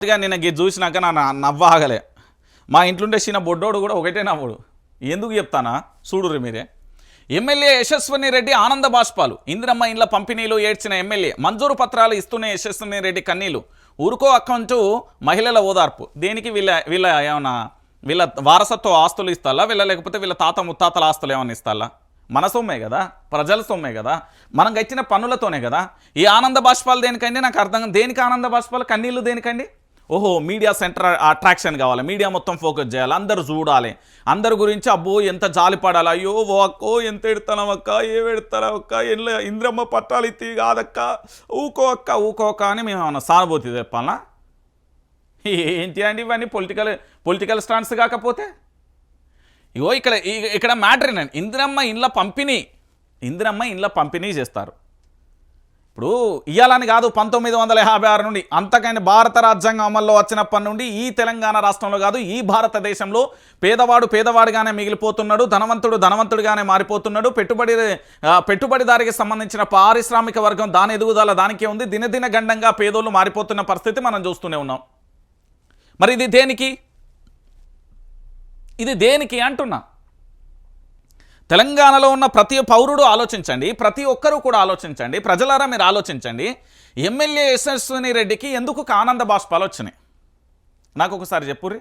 గా నేను గీ చూసినాక నా నవ్వాగలే మా ఇంట్లోండే చిన్న బొడ్డోడు కూడా ఒకటే నవ్వుడు. ఎందుకు చెప్తానా? చూడురు మీరే. ఎమ్మెల్యే యశస్విని రెడ్డి ఆనంద బాష్పాలు. ఇందిరమ్మ ఇండ్ల పంపిణీలు ఏడ్చిన ఎమ్మెల్యే మంజూరు పత్రాలు ఇస్తున్న యశస్విని రెడ్డి కన్నీలు ఊరుకో అక్కంటూ మహిళల ఓదార్పు. దేనికి వీళ్ళ వీళ్ళ ఏమన్నా వీళ్ళ వారసత్వ ఆస్తులు ఇస్తాలా? వీళ్ళ లేకపోతే వీళ్ళ తాత ముత్తాతల ఆస్తులు ఏమైనా ఇస్తాలా? మన సొమ్మే కదా? ప్రజల సొమ్మే కదా? మనం గచ్చిన పనులతోనే కదా? ఈ ఆనంద బాష్పాలు దేనికండి? నాకు అర్థం దేనికి ఆనంద బాష్పాలు? కన్నీళ్ళు దేనికండి? ఓహో మీడియా సెంటర్ అట్రాక్షన్ కావాలి. మీడియా మొత్తం ఫోకస్ చేయాలి. అందరూ చూడాలి. అందరి గురించి అబ్బో ఎంత జాలి పడాలి. అయ్యో ఓ అక్కో ఎంత ఎడతాం అక్క ఏ పెడతారా అక్క ఎల్ల ఇంద్రమ్మ పట్టాలు తీ కాదక్క. ఊకో అక్క ఊకో అక్క అని మేము ఏమన్నా సానుభూతి చెప్పాలా ఏంటి అండి ఇవన్నీ పొలిటికల్ పొలిటికల్ స్టాండ్స్ కాకపోతే? ఇగో ఇక్కడ ఇక్కడ మ్యాటర్ ఏంటండి ఇందిరమ్మ ఇండ్ల పంపిణీ ఇందిరమ్మ ఇండ్ల పంపిణీ చేస్తారు. ఇప్పుడు ఇయ్యాలని కాదు పంతొమ్మిది వందల యాభై ఆరు నుండి. అంతకైనా భారత రాజ్యాంగం అమల్లో వచ్చినప్పటి నుండి ఈ తెలంగాణ రాష్ట్రంలో కాదు ఈ భారతదేశంలో పేదవాడు పేదవాడిగానే మిగిలిపోతున్నాడు ధనవంతుడు ధనవంతుడిగానే మారిపోతున్నాడు పెట్టుబడి పెట్టుబడిదారికి సంబంధించిన పారిశ్రామిక వర్గం దాని ఎదుగుదల దానికే ఉంది దినదిన గండంగా పేదోళ్ళు మారిపోతున్న పరిస్థితి మనం చూస్తూనే ఉన్నాం. మరి ఇది దేనికి? ఇది దేనికి అంటున్నా? తెలంగాణలో ఉన్న ప్రతి పౌరుడు ఆలోచించండి ప్రతి ఒక్కరూ కూడా ఆలోచించండి ప్రజలారా మీరు ఆలోచించండి ఎమ్మెల్యే యశస్విని రెడ్డికి ఎందుకు ఆనంద బాష్పాలు వచ్చినాయి? నాకు ఒకసారి చెప్పుర్రి.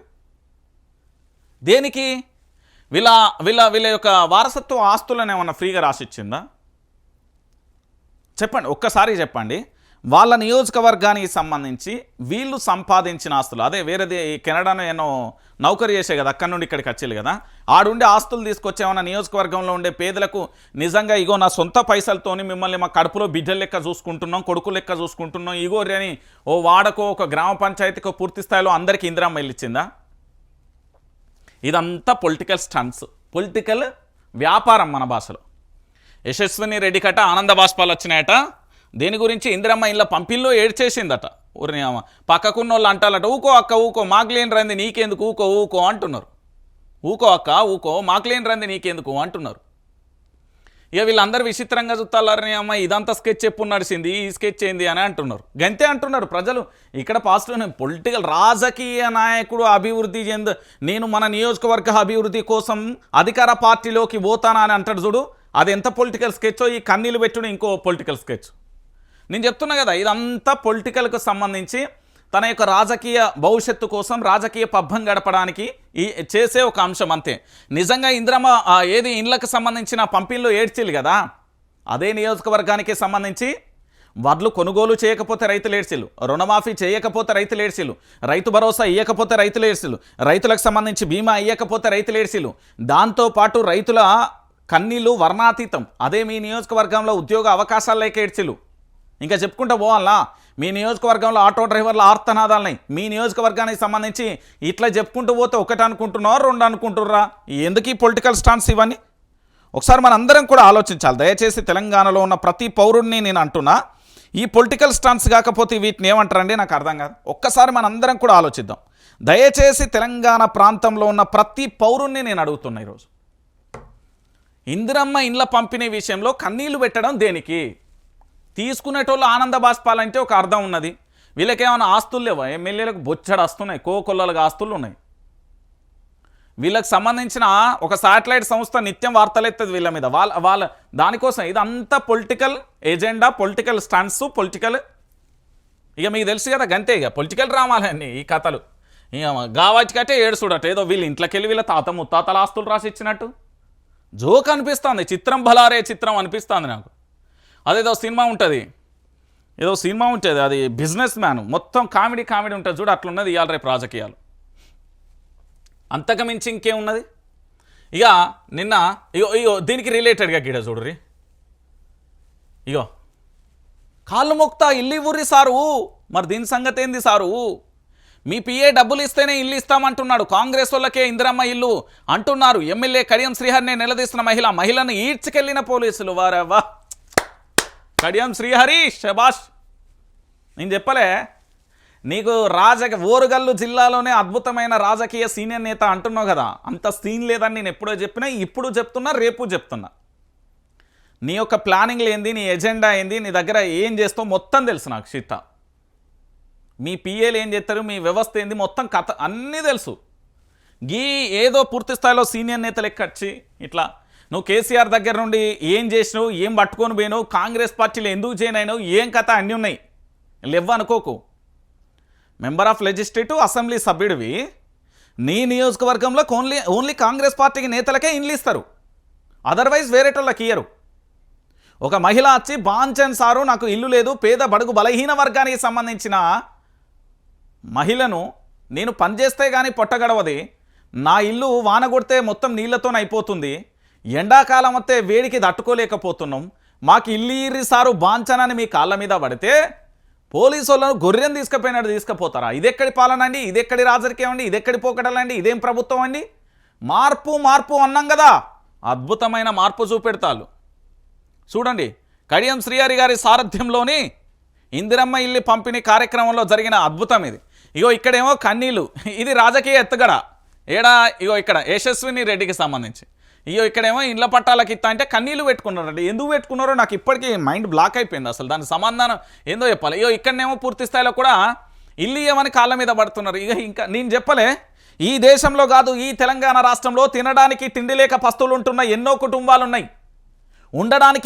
దేనికి? వీళ్ళ వీళ్ళ వీళ్ళ యొక్క వారసత్వ ఆస్తులను ఏమన్నా ఫ్రీగా రాసిచ్చిందా? చెప్పండి ఒక్కసారి చెప్పండి. వాళ్ళ నియోజకవర్గానికి సంబంధించి వీళ్ళు సంపాదించిన ఆస్తులు. అదే వేరేది కెనడాను నేను నౌకరీ చేసే కదా అక్కడి నుండి ఇక్కడికి వచ్చేది కదా. ఆడుండే ఆస్తులు తీసుకొచ్చే ఏమన్నా నియోజకవర్గంలో ఉండే పేదలకు నిజంగా ఇగో నా సొంత పైసలతోని మిమ్మల్ని మా కడుపులో బిడ్డల లెక్క చూసుకుంటున్నాం కొడుకు లెక్క చూసుకుంటున్నాం ఇగో అని ఓ వాడకో ఒక గ్రామ పంచాయతీకో పూర్తి స్థాయిలో అందరికీ ఇందిరామ్మ ఇల్లిచ్చిందా ఇదంతా పొలిటికల్ స్టంట్స్. పొలిటికల్ వ్యాపారం మన భాషలో. యశస్విని రెడ్డి కట ఆనంద బాష్పాలు వచ్చినాయట. దీని గురించి ఇందిరమ్మ ఇంట్లో పంపిల్లో ఏడ్చేసిందట. ఊరిని అమ్మ పక్కకున్న వాళ్ళు అంటారట ఊకో అక్క ఊకో మాకు లేని రంది నీకెందుకు? ఊకో ఊకో అంటున్నారు. ఊకో అక్క ఊకో మాకు లేని రంది నీకెందుకు? అంటున్నారు. ఇక వీళ్ళందరూ విచిత్రంగా చూస్తారని అమ్మ ఇదంతా స్కెచ్ ఎప్పుడు నడిచింది ఈ స్కెచ్ ఏంది? అని అంటున్నారు. గంతే అంటున్నారు ప్రజలు. ఇక్కడ పాజిటివ్ పొలిటికల్ రాజకీయ నాయకుడు అభివృద్ధి చెంద నేను మన నియోజకవర్గ అభివృద్ధి కోసం అధికార పార్టీలోకి పోతానా అని అంటాడు చూడు. అది ఎంత పొలిటికల్ స్కెచ్చో ఈ కన్నీళ్ళు పెట్టుడు ఇంకో పొలిటికల్ స్కెచ్. నేను చెప్తున్నా కదా ఇదంతా పొలిటికల్కు సంబంధించి తన యొక్క రాజకీయ భవిష్యత్తు కోసం రాజకీయ పబ్బం గడపడానికి ఈ చేసే ఒక అంశం అంతే. నిజంగా ఇంద్రమ్మ ఏది ఇండ్లకు సంబంధించిన పంపిణీలో ఏడ్చిల్లు కదా అదే నియోజకవర్గానికి సంబంధించి వడ్లు కొనుగోలు చేయకపోతే రైతులు ఏడ్చిల్లు రుణమాఫీ చేయకపోతే రైతులు ఏడ్చిల్లు రైతు భరోసా ఇవ్వకపోతే రైతులు ఏడ్చిల్లు రైతులకు సంబంధించి బీమా ఇవ్వకపోతే రైతులు ఏడ్చిల్లు దాంతోపాటు రైతుల కన్నీళ్ళు వర్ణాతీతం అదే మీ నియోజకవర్గంలో ఉద్యోగ అవకాశాలు లేక ఏడ్చిల్లు ఇంకా చెప్పుకుంటూ పోవాలా? మీ నియోజకవర్గంలో ఆటో డ్రైవర్ల ఆర్తనాదాలని మీ నియోజకవర్గానికి సంబంధించి ఇట్లా చెప్పుకుంటూ పోతే ఒకటి అనుకుంటున్నారా రెండు అనుకుంటుర్రా? ఎందుకు ఈ పొలిటికల్ స్టాన్స్ ఇవన్నీ? ఒకసారి మన అందరం కూడా ఆలోచించాలి. దయచేసి తెలంగాణలో ఉన్న ప్రతి పౌరుడిని నేను అంటున్నా ఈ పొలిటికల్ స్టాన్స్ కాకపోతే వీటిని ఏమంటారండి? నాకు అర్థం కాదు. ఒక్కసారి మనందరం కూడా ఆలోచిద్దాం. దయచేసి తెలంగాణ ప్రాంతంలో ఉన్న ప్రతి పౌరుణ్ణి నేను అడుగుతున్నా ఈరోజు. ఇందిరమ్మ ఇండ్ల పంపిణీ విషయంలో కన్నీళ్ళు పెట్టడం దేనికి? తీసుకునేటోళ్ళు ఆనంద బాష్పాలంటే ఒక అర్థం ఉన్నది. వీళ్ళకేమైనా ఆస్తులు లేవా? ఎమ్మెల్యేలకు బొచ్చడు వస్తున్నాయి కోకొల్లలుగా ఆస్తులు ఉన్నాయి. వీళ్ళకి సంబంధించిన ఒక శాటిలైట్ సంస్థ నిత్యం వార్తలు ఎత్తది వీళ్ళ మీద. వాళ్ళ వాళ్ళ దానికోసం ఇదంతా political agenda political stunts political ఇక మీకు తెలుసు కదా గంతే ఇక. పొలిటికల్ డ్రామాలన్నీ ఈ కథలు. ఇక గావాటికటే ఏడుచుడట ఏదో వీళ్ళు ఇంట్లోకి వెళ్ళి వీళ్ళ తాత ముత్తాతల ఆస్తులు రాసి ఇచ్చినట్టు జోక్ అనిపిస్తుంది. చిత్రం బలారే చిత్రం అనిపిస్తుంది నాకు. అదేదో సినిమా ఉంటుంది. ఏదో సినిమా ఉంటుంది. అది బిజినెస్ మ్యాన్. మొత్తం కామెడీ కామెడీ ఉంటుంది చూడు అట్లున్నది ఇవాళ రేపు రాజకీయాలు. అంతకు మించి ఇంకేమున్నది ఇక నిన్న ఇగో ఇగో దీనికి రిలేటెడ్గా గీడ చూడుర్రి. ఇగో. కాళ్ళు మొక్తా ఇల్లు ఇవ్వుర్రి సారు. మరి దీని సంగతి ఏంది సారు? మీ పిఏ డబ్బులు ఇస్తేనే ఇల్లు ఇస్తామంటున్నాడు. కాంగ్రెస్ వాళ్ళకే ఇందిరమ్మ ఇల్లు అంటున్నారు. ఎమ్మెల్యే కడియం శ్రీహర్నే నిలదీస్తున్న మహిళ. మహిళను ఈడ్చుకెళ్ళిన పోలీసులు. వారవ్వా. కడియం శ్రీహరి శబాష్ నేను చెప్పలే నీకు రాజక ఓరుగల్లు జిల్లాలోనే అద్భుతమైన రాజకీయ సీనియర్ నేత అంటున్నావు కదా అంత సీన్ లేదని నేను ఎప్పుడో చెప్పినా ఇప్పుడు చెప్తున్నా రేపు చెప్తున్నా. నీ యొక్క ప్లానింగ్ ఏంది నీ ఎజెండా ఏంది నీ దగ్గర ఏం చేస్తావు మొత్తం తెలుసు నాకు సీత. మీ పిఏలు ఏం చేస్తారు మీ వ్యవస్థ ఏంది మొత్తం కథ అన్నీ తెలుసు. గీ ఏదో పూర్తి స్థాయిలో సీనియర్ నేతలు ఎక్కచ్చి ఇట్లా నువ్వు కేసీఆర్ దగ్గర నుండి ఏం చేసినావు ఏం పట్టుకొని పోయినావు కాంగ్రెస్ పార్టీలో ఎందుకు చేయనైనావు ఏం కథ అన్నీ ఉన్నాయి. లేవు అనుకోకు. మెంబర్ ఆఫ్ లెజిస్లేటివ్ అసెంబ్లీ సభ్యుడివి నీ నియోజకవర్గంలో ఓన్లీ ఓన్లీ కాంగ్రెస్ పార్టీకి నేతలకే ఇండ్లు ఇస్తారు. అదర్వైజ్ వేరేటోళ్ళకి ఇయ్యరు. ఒక మహిళ వచ్చి బాంచన్ సారు నాకు ఇల్లు లేదు పేద బడుగు బలహీన వర్గానికి సంబంధించిన మహిళను నేను పనిచేస్తే కానీ పొట్టగడవది. నా ఇల్లు వాన కొడితే మొత్తం నీళ్ళతోనైపోతుంది ఎండాకాలం వస్తే వేడికి తట్టుకోలేకపోతున్నాం. మాకు ఇల్లీరి సారు బాంచనని మీ కాళ్ళ మీద పడితే పోలీసు వాళ్ళను గొర్రెను తీసుకుపోయినట్టు తీసుకుపోతారా? ఇదెక్కడి పాలన అండి? ఇదెక్కడి రాజకీయం అండి? ఇదెక్కడి పోకడలండి ఇదేం ప్రభుత్వం అండి? మార్పు మార్పు అన్నాం కదా. అద్భుతమైన మార్పు చూపెడతాళ్ళు. చూడండి కడియం శ్రీహరి గారి సారథ్యంలోని ఇందిరమ్మ ఇల్లు పంపిణీ కార్యక్రమంలో జరిగిన అద్భుతం ఇది. ఇగో ఇక్కడేమో కన్నీళ్ళు. ఇది రాజకీయ ఎత్తుగడ. ఏడా? ఇగో ఇక్కడ యశస్విని రెడ్డికి సంబంధించి. ఇగో ఇక్కడేమో ఇండ్ల పట్టాలకి ఇస్తా అంటే కన్నీళ్ళు పెట్టుకున్నారండి. ఎందుకు పెట్టుకున్నారో నాకు ఇప్పటికీ మైండ్ బ్లాక్ అయిపోయింది అసలు. దాని సమాధానం ఏందో చెప్పాలి. ఇగో ఇక్కడనేమో పూర్తి స్థాయిలో కూడా ఇల్లు ఇవ్వమని కాళ్ళ మీద పడుతున్నారు. ఇక ఇంకా నేను చెప్పలే ఈ దేశంలో కాదు ఈ తెలంగాణ రాష్ట్రంలో తినడానికి తిండి లేక పస్తులు ఉంటున్న ఎన్నో కుటుంబాలు ఉన్నాయి ఉండడానికి